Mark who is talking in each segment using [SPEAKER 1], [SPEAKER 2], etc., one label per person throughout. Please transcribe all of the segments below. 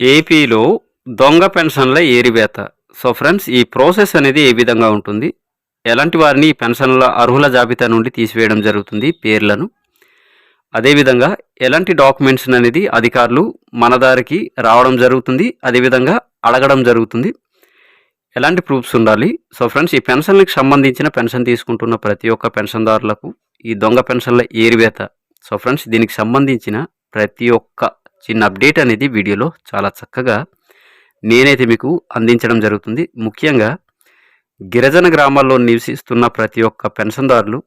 [SPEAKER 1] ఏపీలో దొంగ పెన్షన్ల ఏరివేత. సో ఫ్రెండ్స్ ఈ ప్రాసెస్ అనేది ఏ విధంగా ఉంటుంది? ఎలాంటి వారిని పెన్షన్ల అర్హుల జాబితా నుండి తీసివేయడం జరుగుతుంది? పేర్లను. అదేవిధంగా ఎలాంటి డాక్యుమెంట్స్ అనేది అధికారులు మన దారికి రావడం జరుగుతుంది? అదేవిధంగా అడగడం జరుగుతుంది. ఎలాంటి ప్రూఫ్స్ ఉండాలి? సో ఫ్రెండ్స్ ఈ పెన్షన్లకు సంబంధించిన పెన్షన్ తీసుకుంటున్న ప్రతి ఒక్క పెన్షన్దారులకు ఈ దొంగ పెన్షన్ల ఏరివేత. సో ఫ్రెండ్స్ దీనికి సంబంధించిన ప్రతి ఒక్క చిన్న అప్డేట్ అనేది వీడియోలో చాలా చక్కగా నేనైతే మీకు అందించడం జరుగుతుంది. ముఖ్యంగా గిరిజన గ్రామాల్లో నివసిస్తున్న ప్రతి ఒక్క పెన్షన్దారులు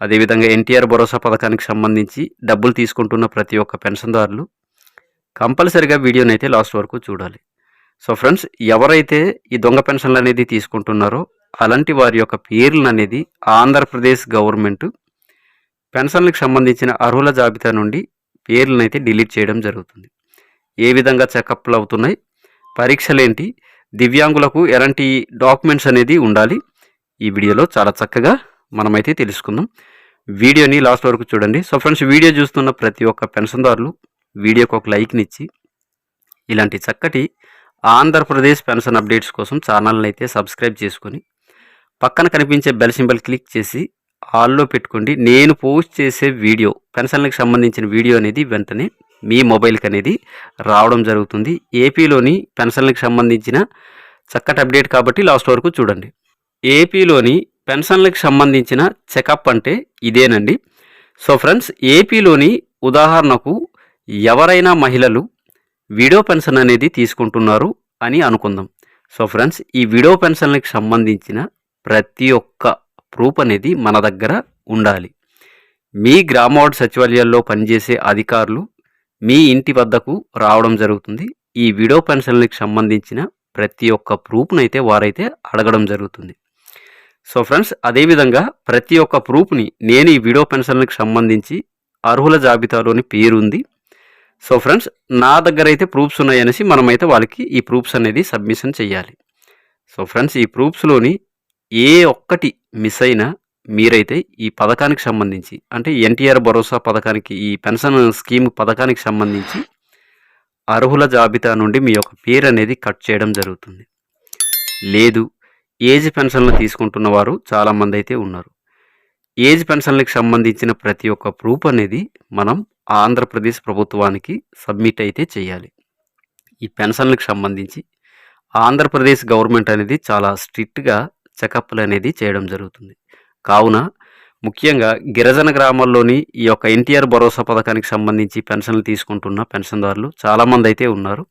[SPEAKER 1] అదేవిధంగా ఎన్టీఆర్ భరోసా పథకానికి సంబంధించి డబ్బులు తీసుకుంటున్న ప్రతి ఒక్క పెన్షన్దారులు కంపల్సరిగా వీడియోని అయితే లాస్ట్ వరకు చూడాలి. సో ఫ్రెండ్స్ ఎవరైతే ఈ దొంగ పెన్షన్లు అనేది తీసుకుంటున్నారో అలాంటి వారి యొక్క పేర్లను అనేది ఆంధ్రప్రదేశ్ గవర్నమెంట్ పెన్షన్లకు సంబంధించిన అర్హుల జాబితా నుండి పేర్లను అయితే డిలీట్ చేయడం జరుగుతుంది. ఏ విధంగా చెకప్లు అవుతున్నాయి పరీక్షలేంటి? దివ్యాంగులకు ఎలాంటి డాక్యుమెంట్స్ అనేది ఉండాలి? ఈ వీడియోలో చాలా చక్కగా మనమైతే తెలుసుకుందాం. వీడియోని లాస్ట్ వరకు చూడండి. సో ఫ్రెండ్స్ వీడియో చూస్తున్న ప్రతి ఒక్క పెన్షన్దారులు వీడియోకి ఒక లైక్నిచ్చి ఇలాంటి చక్కటి ఆంధ్రప్రదేశ్ పెన్షన్ అప్డేట్స్ కోసం ఛానల్ని అయితే సబ్స్క్రైబ్ చేసుకొని పక్కన కనిపించే బెల్ సింబల్ క్లిక్ చేసి ఆల్లో పెట్టుకోండి. నేను పోస్ట్ చేసే వీడియో పెన్షన్లకు సంబంధించిన వీడియో అనేది వెంటనే మీ మొబైల్కి అనేది రావడం జరుగుతుంది. ఏపీలోని పెన్షన్లకు సంబంధించిన చక్కటి అప్డేట్ కాబట్టి లాస్ట్ వరకు చూడండి. ఏపీలోని పెన్షన్లకు సంబంధించిన చెకప్ అంటే ఇదేనండి. సో ఫ్రెండ్స్ ఏపీలోని ఉదాహరణకు ఎవరైనా మహిళలు విడో పెన్షన్ అనేది తీసుకుంటున్నారు అని అనుకుందాం. సో ఫ్రెండ్స్ ఈ విడో పెన్షన్లకు సంబంధించిన ప్రతి ఒక్క ప్రూఫ్ అనేది మన దగ్గర ఉండాలి. మీ గ్రామవార్డు సచివాలయాల్లో పనిచేసే అధికారులు మీ ఇంటి వద్దకు రావడం జరుగుతుంది. ఈ విడో పెన్షన్లకు సంబంధించిన ప్రతి ఒక్క ప్రూఫ్ను అయితే వారైతే అడగడం జరుగుతుంది. సో ఫ్రెండ్స్ అదేవిధంగా ప్రతి ఒక్క ప్రూఫ్ని నేను ఈ విడో పెన్షన్లకు సంబంధించి అర్హుల జాబితాలోని పేరుంది. సో ఫ్రెండ్స్ నా దగ్గర అయితే ప్రూఫ్స్ ఉన్నాయనేసి మనమైతే వాళ్ళకి ఈ ప్రూఫ్స్ అనేది సబ్మిషన్ చేయాలి సో ఫ్రెండ్స్ ఈ ప్రూఫ్స్లోని ఏ ఒక్కటి మిస్ అయినా మీరైతే ఈ పథకానికి సంబంధించి అంటే ఎన్టీఆర్ భరోసా పథకానికి ఈ పెన్షన్ స్కీమ్ పథకానికి సంబంధించి అర్హుల జాబితా నుండి మీ యొక్క పేరు అనేది కట్ చేయడం జరుగుతుంది. లేదు ఏజ్ పెన్షన్లు తీసుకుంటున్న వారు చాలామంది అయితే ఉన్నారు. ఏజ్ పెన్షన్లకు సంబంధించిన ప్రతి ఒక్క ప్రూఫ్ అనేది మనం ఆంధ్రప్రదేశ్ ప్రభుత్వానికి సబ్మిట్ అయితే చేయాలి. ఈ పెన్షన్లకు సంబంధించి ఆంధ్రప్రదేశ్ గవర్నమెంట్ అనేది చాలా స్ట్రిక్ట్గా చెకప్లు అనేది చేయడం జరుగుతుంది. కావున ముఖ్యంగా గిరిజన గ్రామాల్లోని ఈ యొక్క ఎన్టీఆర్ భరోసా పథకానికి సంబంధించి పెన్షన్లు తీసుకుంటున్న పెన్షన్దారులు చాలామంది అయితే ఉన్నారు.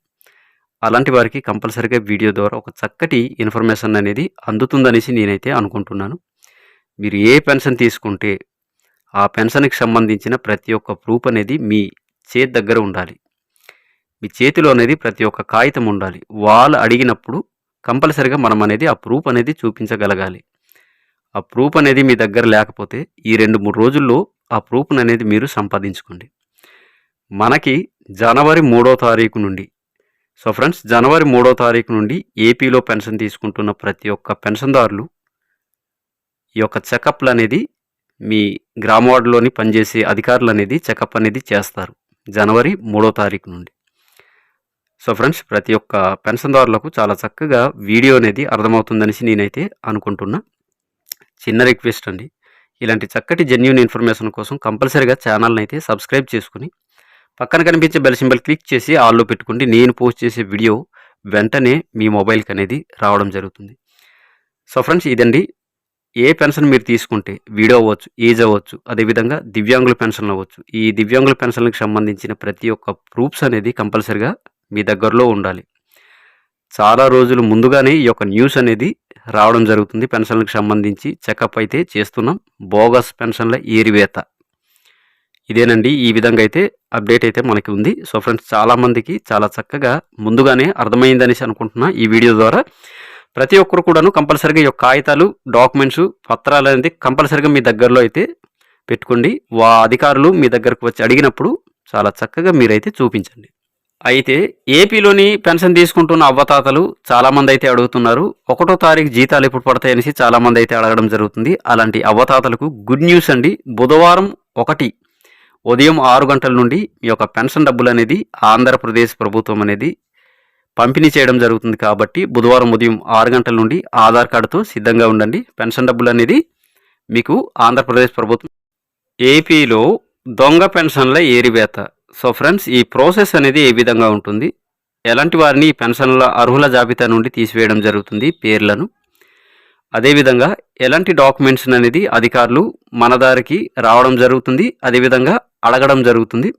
[SPEAKER 1] అలాంటి వారికి కంపల్సరీగా వీడియో ద్వారా ఒక చక్కటి ఇన్ఫర్మేషన్ అనేది అందుతుందనేసి నేనైతే అనుకుంటున్నాను. మీరు ఏ పెన్షన్ తీసుకుంటే ఆ పెన్షన్కి సంబంధించిన ప్రతి ఒక్క ప్రూఫ్ అనేది మీ చేతి దగ్గర ఉండాలి. మీ చేతిలో అనేది ప్రతి ఒక్క కాగితం ఉండాలి. వాళ్ళు అడిగినప్పుడు కంపల్సరిగా మనం అనేది ఆ ప్రూఫ్ అనేది చూపించగలగాలి. ఆ ప్రూఫ్ అనేది మీ దగ్గర లేకపోతే ఈ రెండు మూడు రోజుల్లో ఆ ప్రూఫ్ని అనేది మీరు సంపాదించుకోండి. మనకి జనవరి మూడో తారీఖు నుండి సో ఫ్రెండ్స్ జనవరి మూడో తారీఖు నుండి ఏపీలో పెన్షన్ తీసుకుంటున్న ప్రతి ఒక్క పెన్షన్దారులు ఈ యొక్క చెకప్లు అనేది మీ గ్రామ వార్డులోని పనిచేసే అధికారులు అనేది చెకప్ అనేది చేస్తారు జనవరి మూడో తారీఖు నుండి. సో ఫ్రెండ్స్ ప్రతి ఒక్క పెన్షన్దారులకు చాలా చక్కగా వీడియో అనేది అర్థమవుతుందనేసి నేనైతే అనుకుంటున్నా. చిన్న రిక్వెస్ట్ అండి. ఇలాంటి చక్కటి జెన్యున్ ఇన్ఫర్మేషన్ కోసం కంపల్సరీగా ఛానల్ని అయితే సబ్స్క్రైబ్ చేసుకుని పక్కన కనిపించే బెల్ సింబల్ క్లిక్ చేసి ఆల్లో పెట్టుకుంటే నేను పోస్ట్ చేసే వీడియో వెంటనే మీ మొబైల్కి అనేది రావడం జరుగుతుంది. సో ఫ్రెండ్స్ ఇదండి. ఏ పెన్షన్ మీరు తీసుకుంటే వీడియో అవ్వచ్చు ఏజ్ అవ్వచ్చు అదేవిధంగా దివ్యాంగుల పెన్షన్ అవ్వచ్చు ఈ దివ్యాంగుల పెన్షన్లకు సంబంధించిన ప్రతి ఒక్క ప్రూఫ్స్ అనేది కంపల్సరిగా మీ దగ్గరలో ఉండాలి. చాలా రోజులు ముందుగానే ఈ యొక్క న్యూస్ అనేది రావడం జరుగుతుంది. పెన్షన్లకు సంబంధించి చెకప్ అయితే చేస్తున్నాం. బోగస్ పెన్షన్ల ఏరివేత. ఇదేనండి. ఈ విధంగా అయితే అప్డేట్ అయితే మనకి ఉంది. సో ఫ్రెండ్స్ చాలామందికి చాలా చక్కగా ముందుగానే అర్థమైందనేసి అనుకుంటున్నా ఈ వీడియో ద్వారా. ప్రతి ఒక్కరు కూడాను కంపల్సరీగా ఈ యొక్క కాగితాలు డాక్యుమెంట్స్ పత్రాలు అనేది కంపల్సరిగా మీ దగ్గరలో అయితే పెట్టుకోండి. వా అధికారులు మీ దగ్గరకు వచ్చి అడిగినప్పుడు చాలా చక్కగా మీరైతే చూపించండి. అయితే ఏపీలోని పెన్షన్ తీసుకుంటున్న అవ్వతాతలు చాలామంది అయితే అడుగుతున్నారు ఒకటో తారీఖు జీతాలు ఎప్పుడు పడతాయనేసి చాలామంది అయితే అడగడం జరుగుతుంది. అలాంటి అవ్వతాతలకు గుడ్ న్యూస్ అండి. బుధవారం ఒకటి ఉదయం ఆరు గంటల నుండి మీ యొక్క పెన్షన్ డబ్బులు అనేది ఆంధ్రప్రదేశ్ ప్రభుత్వం అనేది పంపిణీ చేయడం జరుగుతుంది కాబట్టి బుధవారం ఉదయం ఆరు గంటల నుండి ఆధార్ కార్డుతో సిద్ధంగా ఉండండి. పెన్షన్ డబ్బులు అనేది మీకు ఆంధ్రప్రదేశ్ ప్రభుత్వం ఏపీలో దొంగ పెన్షన్ల ఏరివేత సో ఫ్రెండ్స్ ఈ ప్రాసెస్ అనేది ఏ విధంగా ఉంటుంది? ఎలాంటి వారిని పెన్షన్ల అర్హుల జాబితా నుండి తీసివేయడం జరుగుతుంది? పేర్లను. అదేవిధంగా ఎలాంటి డాక్యుమెంట్స్ అనేది అధికారులు మన దారికి రావడం జరుగుతుంది? అదేవిధంగా అడగడం జరుగుతుంది.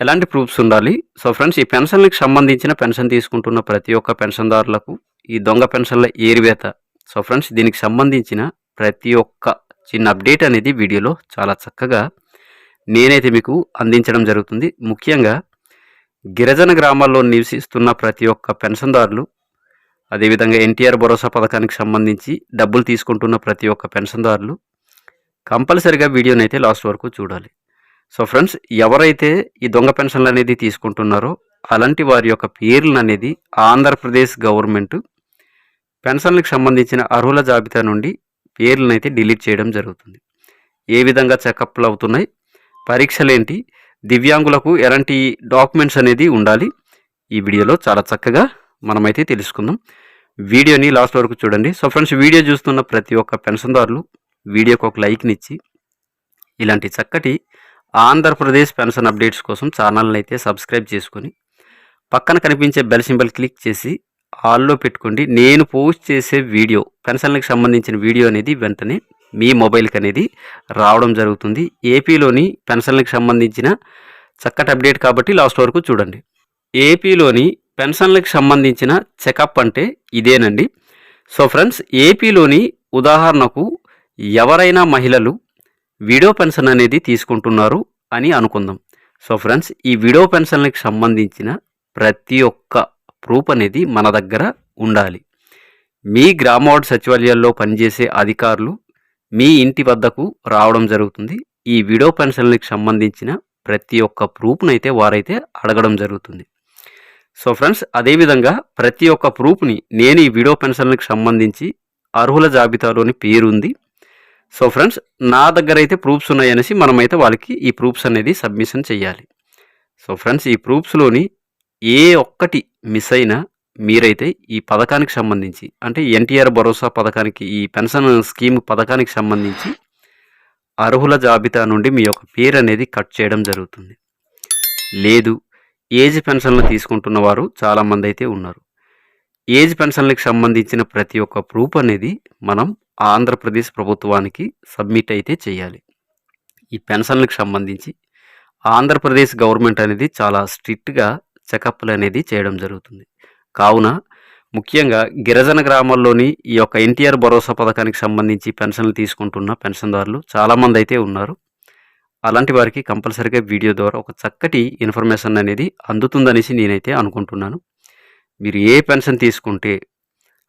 [SPEAKER 1] ఎలాంటి ప్రూఫ్స్ ఉండాలి? సో ఫ్రెండ్స్ ఈ పెన్షన్లకు సంబంధించిన పెన్షన్ తీసుకుంటున్న ప్రతి ఒక్క పెన్షన్దారులకు ఈ దొంగ పెన్షన్ల ఏరివేత. సో ఫ్రెండ్స్ దీనికి సంబంధించిన ప్రతి ఒక్క చిన్న అప్డేట్ అనేది వీడియోలో చాలా చక్కగా నేనైతే మీకు అందించడం జరుగుతుంది. ముఖ్యంగా గిరిజన గ్రామాల్లో నివసిస్తున్న ప్రతి ఒక్క పెన్షన్దారులు అదేవిధంగా ఎన్టీఆర్ భరోసా పథకానికి సంబంధించి డబ్బులు తీసుకుంటున్న ప్రతి ఒక్క పెన్షన్దారులు కంపల్సరిగా వీడియోని అయితే లాస్ట్ వరకు చూడాలి. సో ఫ్రెండ్స్ ఎవరైతే ఈ దొంగ పెన్షన్లు అనేది తీసుకుంటున్నారో అలాంటి వారి యొక్క పేర్లను అనేది ఆంధ్రప్రదేశ్ గవర్నమెంట్ పెన్షన్లకు సంబంధించిన అర్హుల జాబితా నుండి పేర్లను అయితే డిలీట్ చేయడం జరుగుతుంది. ఏ విధంగా చెకప్లు అవుతున్నాయి పరీక్షలేంటి? దివ్యాంగులకు ఎలాంటి డాక్యుమెంట్స్ అనేది ఉండాలి? ఈ వీడియోలో చాలా చక్కగా మనమైతే తెలుసుకుందాం. వీడియోని లాస్ట్ వరకు చూడండి. సో ఫ్రెండ్స్ వీడియో చూస్తున్న ప్రతి ఒక్క పెన్షన్దారులు వీడియోకి ఒక లైక్నిచ్చి ఇలాంటి చక్కటి ఆంధ్రప్రదేశ్ పెన్షన్ అప్డేట్స్ కోసం ఛానల్ని అయితే సబ్స్క్రైబ్ చేసుకొని పక్కన కనిపించే బెల్ సింబల్ క్లిక్ చేసి ఆల్లో పెట్టుకోండి. నేను పోస్ట్ చేసే వీడియో పెన్షన్లకు సంబంధించిన వీడియో అనేది వెంటనే మీ మొబైల్కి అనేది రావడం జరుగుతుంది. ఏపీలోని పెన్షన్లకు సంబంధించిన చక్కటి అప్డేట్ కాబట్టి లాస్ట్ వరకు చూడండి. ఏపీలోని పెన్షన్లకు సంబంధించిన చెకప్ అంటే ఇదేనండి. సో ఫ్రెండ్స్ ఏపీలోని ఉదాహరణకు ఎవరైనా మహిళలు విడో పెన్షన్ అనేది తీసుకుంటున్నారు అని అనుకుందాం. సో ఫ్రెండ్స్ ఈ విడో పెన్షన్లకు సంబంధించిన ప్రతి ఒక్క ప్రూఫ్ అనేది మన దగ్గర ఉండాలి. మీ గ్రామ వార్డు సచివాలయాల్లో పనిచేసే అధికారులు మీ ఇంటి వద్దకు రావడం జరుగుతుంది. ఈ విడో పెన్షన్లకు సంబంధించిన ప్రతి ఒక్క ప్రూఫ్ను అయితే వారైతే అడగడం జరుగుతుంది. సో ఫ్రెండ్స్ అదేవిధంగా ప్రతి ఒక్క ప్రూఫ్ని నేను ఈ విడో పెన్షన్లకు సంబంధించి అర్హుల జాబితాలోని పేరు ఉంది సో ఫ్రెండ్స్ నా దగ్గర అయితే ప్రూఫ్స్ ఉన్నాయనేసి మనమైతే వాళ్ళకి ఈ ప్రూఫ్స్ అనేది సబ్మిషన్ చేయాలి సో ఫ్రెండ్స్ ఈ ప్రూఫ్స్లోని ఏ ఒక్కటి మిస్ అయినా మీరైతే ఈ పథకానికి సంబంధించి అంటే ఎన్టీఆర్ భరోసా పథకానికి ఈ పెన్షన్ స్కీమ్ పథకానికి సంబంధించి అర్హుల జాబితా నుండి మీ యొక్క పేరు అనేది కట్ చేయడం జరుగుతుంది. లేదు ఏజ్ పెన్షన్లు తీసుకుంటున్న వారు చాలామంది అయితే ఉన్నారు. ఏజ్ పెన్షన్లకు సంబంధించిన ప్రతి ఒక్క ప్రూఫ్ అనేది మనం ఆంధ్రప్రదేశ్ ప్రభుత్వానికి సబ్మిట్ అయితే చేయాలి. ఈ పెన్షన్లకు సంబంధించి ఆంధ్రప్రదేశ్ గవర్నమెంట్ అనేది చాలా స్ట్రిక్ట్గా చెకప్లు అనేది చేయడం జరుగుతుంది. కావున ముఖ్యంగా గిరిజన గ్రామాల్లోని ఈ యొక్క ఎన్టీఆర్ భరోసా పథకానికి సంబంధించి పెన్షన్లు తీసుకుంటున్న పెన్షన్దారులు చాలామంది అయితే ఉన్నారు. అలాంటి వారికి కంపల్సరీగా వీడియో ద్వారా ఒక చక్కటి ఇన్ఫర్మేషన్ అనేది అందుతుందనేసి నేనైతే అనుకుంటున్నాను. మీరు ఏ పెన్షన్ తీసుకుంటే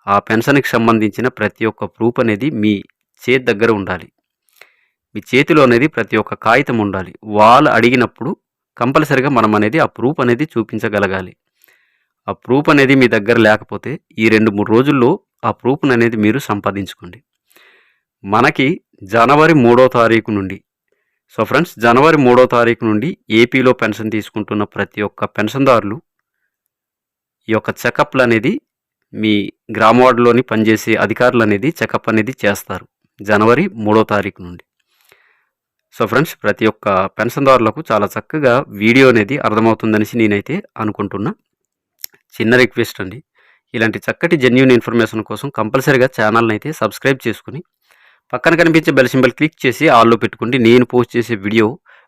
[SPEAKER 1] ఆ పెన్షన్కి సంబంధించిన ప్రతి ఒక్క ప్రూఫ్ అనేది మీ చేతి దగ్గర ఉండాలి. మీ చేతిలో అనేది ప్రతి ఒక్క కాగితం ఉండాలి. వాళ్ళు అడిగినప్పుడు కంపల్సరిగా మనం అనేది ఆ ప్రూఫ్ అనేది చూపించగలగాలి. ఆ ప్రూఫ్ అనేది మీ దగ్గర లేకపోతే ఈ రెండు మూడు రోజుల్లో ఆ ప్రూఫ్ని అనేది మీరు సంపాదించుకోండి. మనకి జనవరి మూడో తారీఖు నుండి సో ఫ్రెండ్స్ జనవరి మూడో తారీఖు నుండి ఏపీలో పెన్షన్ తీసుకుంటున్న ప్రతి ఒక్క పెన్షన్దారులు ఈ యొక్క చెకప్లు అనేది మీ గ్రామ వార్డులోని పనిచేసే అధికారులు అనేది చెకప్ అనేది చేస్తారు జనవరి మూడో తారీఖు నుండి. సో ఫ్రెండ్స్ ప్రతి ఒక్క పెన్షన్దారులకు చాలా చక్కగా వీడియో అనేది అర్థమవుతుందనేసి నేనైతే అనుకుంటున్నా. చిన్న రిక్వెస్ట్ అండి. ఇలాంటి చక్కటి జెన్యున్ ఇన్ఫర్మేషన్ కోసం కంపల్సరీగా ఛానల్ని అయితే సబ్స్క్రైబ్ చేసుకుని పక్కన కనిపించే బెల్ సింబల్ క్లిక్ చేసి ఆల్లో పెట్టుకుంటే నేను పోస్ట్ చేసే వీడియో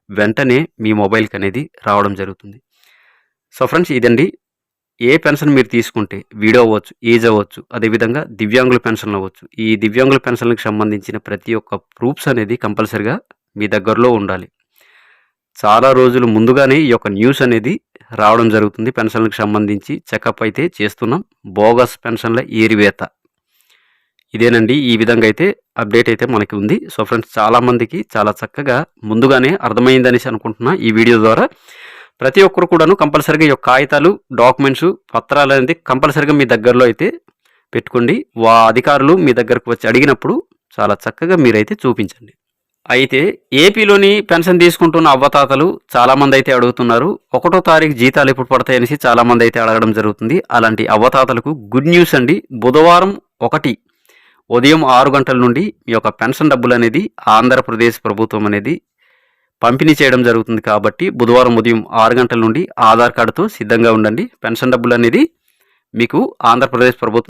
[SPEAKER 1] వెంటనే మీ మొబైల్కి అనేది రావడం జరుగుతుంది. సో ఫ్రెండ్స్ ఇదండి. ఏ పెన్షన్ మీరు తీసుకుంటే వీడియో అవ్వచ్చు ఏజ్ అవ్వచ్చు అదేవిధంగా దివ్యాంగుల పెన్షన్లు అవ్వచ్చు ఈ దివ్యాంగుల పెన్షన్లకు సంబంధించిన ప్రతి ఒక్క ప్రూఫ్స్ అనేది కంపల్సరిగా మీ దగ్గరలో ఉండాలి. చాలా రోజులు ముందుగానే ఈ యొక్క న్యూస్ అనేది రావడం జరుగుతుంది. పెన్షన్లకు సంబంధించి చెకప్ అయితే చేస్తున్నాం. బోగస్ పెన్షన్ల ఏరివేత. ఇదేనండి. ఈ విధంగా అయితే అప్డేట్ అయితే మనకి ఉంది. సో ఫ్రెండ్స్ చాలామందికి చాలా చక్కగా ముందుగానే అర్థమైందనేసి అనుకుంటున్నా ఈ వీడియో ద్వారా. ప్రతి ఒక్కరు కూడాను కంపల్సరీగా ఈ యొక్క కాగితాలు డాక్యుమెంట్స్ పత్రాలు అనేది కంపల్సరీగా మీ దగ్గరలో అయితే పెట్టుకోండి. వా అధికారులు మీ దగ్గరకు వచ్చి అడిగినప్పుడు చాలా చక్కగా మీరైతే చూపించండి. అయితే ఏపీలోని పెన్షన్ తీసుకుంటున్న అవ్వతాతలు చాలామంది అయితే అడుగుతున్నారు ఒకటో తారీఖు జీతాలు ఎప్పుడు పడతాయనేసి చాలామంది అయితే అడగడం జరుగుతుంది. అలాంటి అవ్వతాతలకు గుడ్ న్యూస్ అండి. బుధవారం ఒకటి ఉదయం ఆరు గంటల నుండి మీ యొక్క పెన్షన్ డబ్బులు అనేది ఆంధ్రప్రదేశ్ ప్రభుత్వం అనేది పంపిణీ చేయడం జరుగుతుంది కాబట్టి బుధవారం ఉదయం ఆరు గంటల నుండి ఆధార్ కార్డుతో సిద్ధంగా ఉండండి. పెన్షన్ డబ్బులు అనేది మీకు ఆంధ్రప్రదేశ్ ప్రభుత్వం